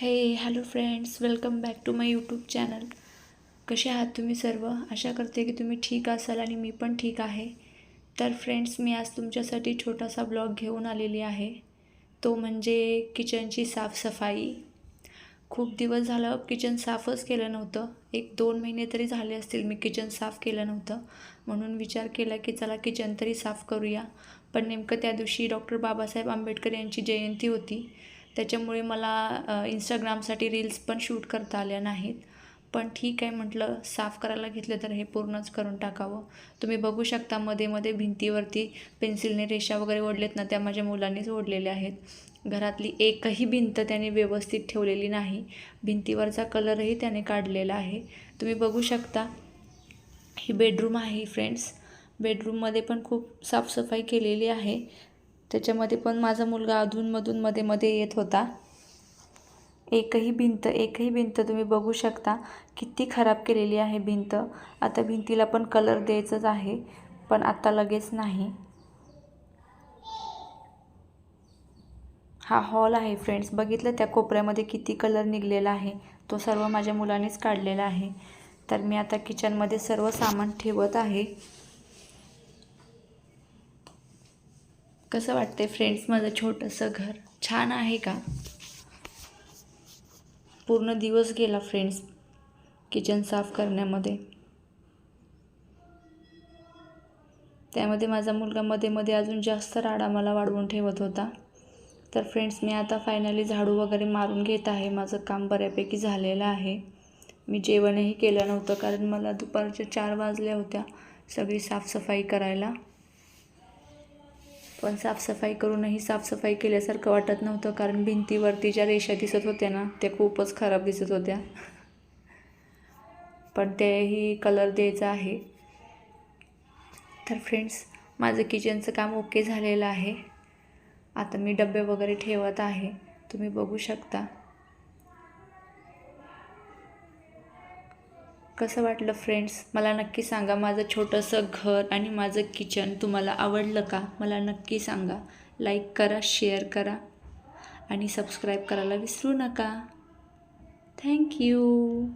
Hey hello friends welcome back to my YouTube channel कसे आहात तुम्ही सर्व? आशा करते की तुम्ही ठीक असाल आणि मी पण ठीक आहे. तर फ्रेंड्स मी आज तुमच्यासाठी छोटासा ब्लॉग घेऊन आलेली आहे. तो म्हणजे किचनची साफसफाई. खूप दिवस झालं किचन साफच केलं नव्हतं. एक दोन महिने तरी झाले असतील मी किचन साफ केलं नव्हतं. म्हणून विचार केला की चला किचन तरी साफ करूया. पण नेमकं त्या दिवशी डॉक्टर बाबासाहेब आंबेडकर यांची जयंती होती. त्याच्यामुळे मला इंस्टाग्रामसाठी रील्स पण शूट करता आल्या नाहीत. पण ठीक आहे म्हटलं साफ करायला घेतलं तर हे पूर्णच करून टाकावं. तुम्ही बघू शकता मध्ये मध्ये भिंतीवरती पेन्सिलने रेषा वगैरे ओढलेत ना त्या माझ्या मुलांनीच ओढलेल्या आहेत. घरातली एकही भिंत त्याने व्यवस्थित ठेवलेली नाही. भिंतीवरचा कलरही त्याने काढलेला आहे. तुम्ही बघू शकता ही बेडरूम आहे फ्रेंड्स बेडरूममध्ये पण खूप साफसफाई केलेली आहे. त्याच्यामध्ये पण माझा मुलगा अधूनमधून मध्ये मध्ये येत होता. एकही भिंत एकही भिंत तुम्ही बघू शकता. किती खराब केलेली आहे भिंत. आता भिंतीला पण कलर द्यायचंच आहे पण आत्ता लगेच नाही. हा हॉल आहे फ्रेंड्स बघितलं त्या कोपऱ्यामध्ये किती कलर निघलेला आहे. तो सर्व माझ्या मुलानेच काढलेला आहे. तर मी आता किचनमध्ये सर्व सामान ठेवत आहे. कसं वाटते फ्रेंड्स माझं छोटंसं घर? छान आहे का? पूर्ण दिवस गेला फ्रेंड्स किचन साफ करण्यामध्ये. त्यामध्ये माझा मुलगा मध्ये मध्ये अजून जास्त राडा मला वाढवून ठेवत होता. तर फ्रेंड्स मी आता फायनली झाडू वगैरे मारून घेत आहे. माझं काम बऱ्यापैकी झालेलं आहे. मी जेवणही केलं नव्हतं कारण मला दुपारच्या चार वाजल्या होत्या सगळी साफसफाई करायला. पण साफसफाई करूनही साफसफाई केल्यासारखं वाटत नव्हतं कारण भिंतीवरती ज्या रेषा दिसत होत्या ना त्या खूपच खराब दिसत होत्या. पण तेही कलर द्यायचा आहे. तर फ्रेंड्स माझं किचनचं काम ओके झालेलं आहे. आता मी डबे वगैरे ठेवत आहे. तुम्ही बघू शकता. कसं वाटलं फ्रेंड्स मला नक्की सांगा माझं छोटंसं घर आणि माझं किचन तुम्हाला आवडलं का? मला नक्की सांगा. लाईक करा शेअर करा आणि सबस्क्राईब करायला विसरू नका. थँक्यू